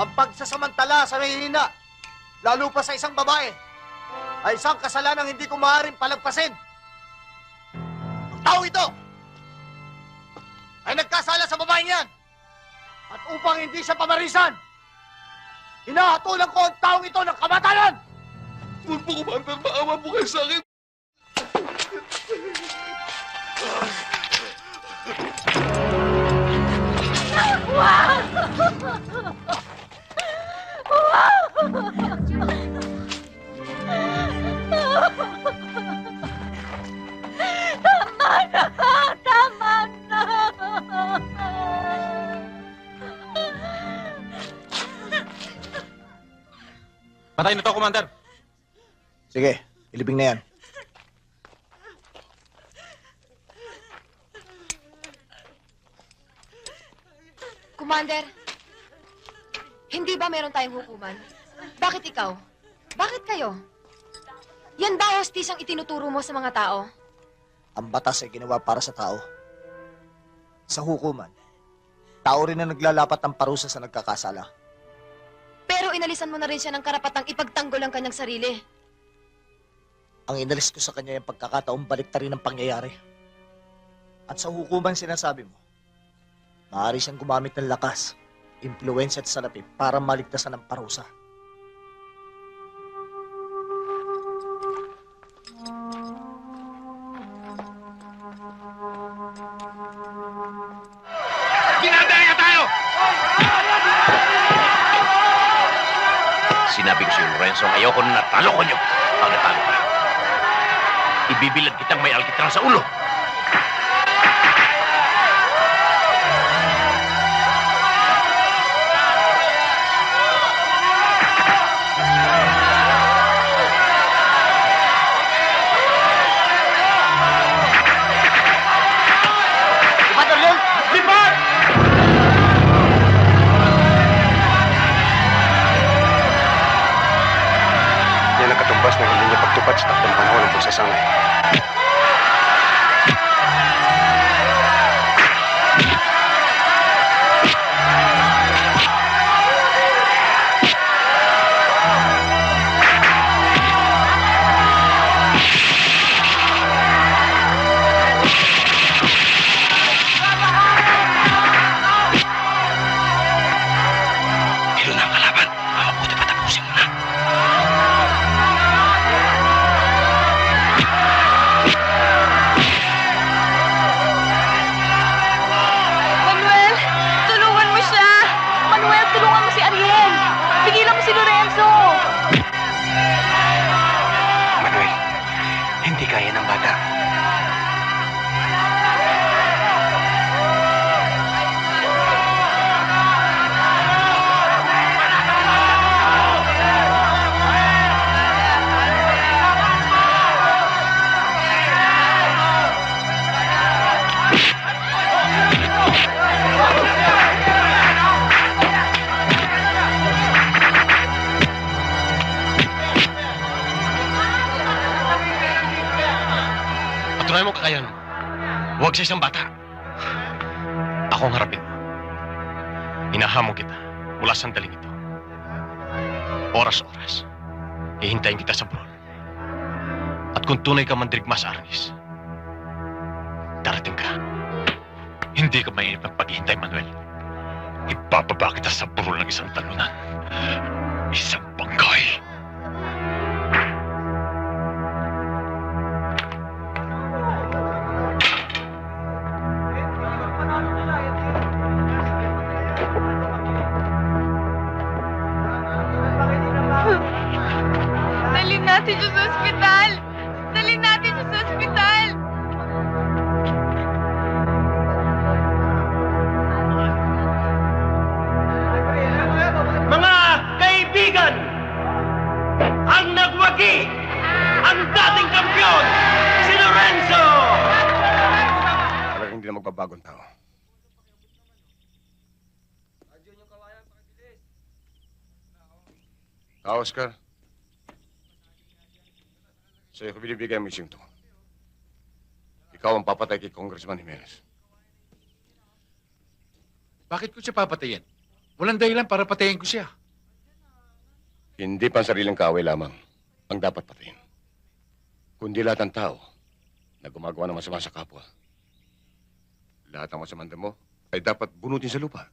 Ang pagsasamantala sa mahihina, lalo pa sa isang babae, ay isang kasalanang hindi ko maaaring palagpasin. Ang tao ito ay nagkasala sa babaeng yan. At upang hindi siya pamarisan, hinahatulan ko ang taong ito ng kamatayan! Huwag po, Commander. Maawa po kayo sa akin. Patay na to, Commander. Sige, ilibing na yan. Commander, hindi ba meron tayong hukuman? Bakit ikaw? Bakit kayo? Yan ba hostis ang itinuturo mo sa mga tao? Ang batas ay ginawa para sa tao. Sa hukuman, tao rin na naglalapat ng parusa sa nagkakasala. Pero inalisan mo na rin siya ng karapatang ipagtanggol ang kanyang sarili. Ang inalis ko sa kanya yung pagkakataong baliktarin ng pangyayari. At sa hukuman sinasabi mo, maaari siyang gumamit ng lakas, impluensya at salapi para maligtasan ng parusa. Sinabi ko si Lorenzo, ayoko na natalo ko niyo. Ang natalo ka. Kitang may alkitrang sa ulo. Pagtupad sa takdang panahon ng pagsasanay. Mo. Huwag sa isang bata. Ako ang harapin mo. Hinahamon kita mula sandaling ito. Oras-oras. Hihintayin kita sa brawl. At kung tunay ka mandirigma sa Arnis, darating ka. Hindi ka mainip ng paghihintay, Manuel. Ipapaba kita sa brawl ng isang talunan. Isang bangkay. Siya sa ospital! Dalhin natin siya sa ospital! Mga kaibigan! Ang nagwagi! Ang dating kampiyon! Si Lorenzo! Talagang hindi na magbabagong tao. Ah, Oscar. Sa'yo ko binibigay ang mission to. Ikaw ang papatay kay Congressman Jimenez. Bakit ko siya papatayin? Walang dahilan para patayin ko siya. Hindi pang sariling kaaway lamang ang dapat patayin. Kundi lahat ng tao na gumagawa ng masama sa kapwa. Lahat ng masamang mo ay dapat bunutin sa lupa.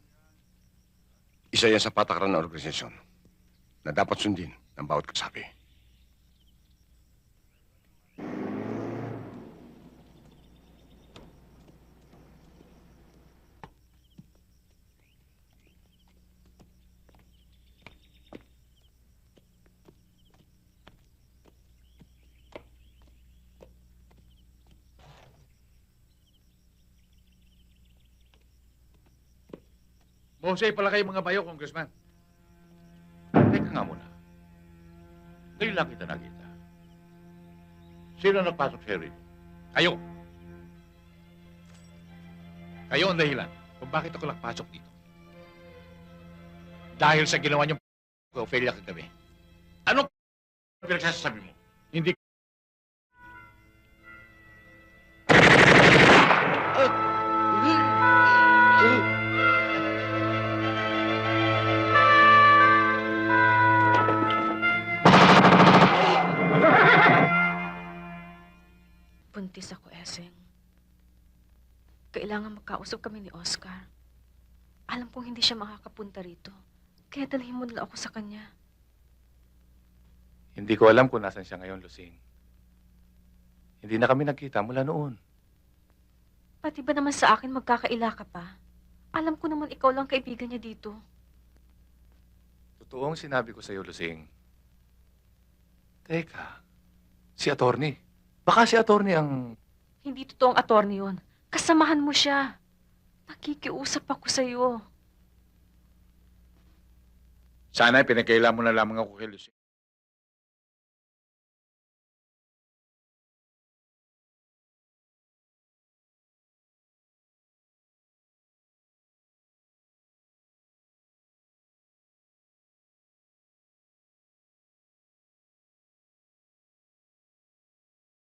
Isa yan sa patakaran ng organisasyon na dapat sundin ng bawat kasapi. Mahusay pala kayo mga bayo, Congressman. Teka nga muna. Ngayon lang kita nakita. Sino nagpasok sa rito? Kayo. Kayo ang dahilan kung bakit ako nakpasok dito. Dahil sa ginawa niyong kay Ophelia kagabi. Ano pinagsasabi mo? Hindi Magkausap kami ni Oscar. Alam kong hindi siya makakapunta rito. Kaya dalhin mo na ako sa kanya. Hindi ko alam kung nasan siya ngayon, Lusing. Hindi na kami nagkita mula noon. Pati ba naman sa akin magkakaila ka pa? Alam ko naman ikaw lang kaibigan niya dito. Totoong sinabi ko sa iyo, Lusing. Teka, si attorney. Baka si attorney ang... Hindi totoong attorney yun. Kasamahan mo siya. Nakikiusap ako sa iyo. sana pinagkailan mo na lamang ako kay Lucy.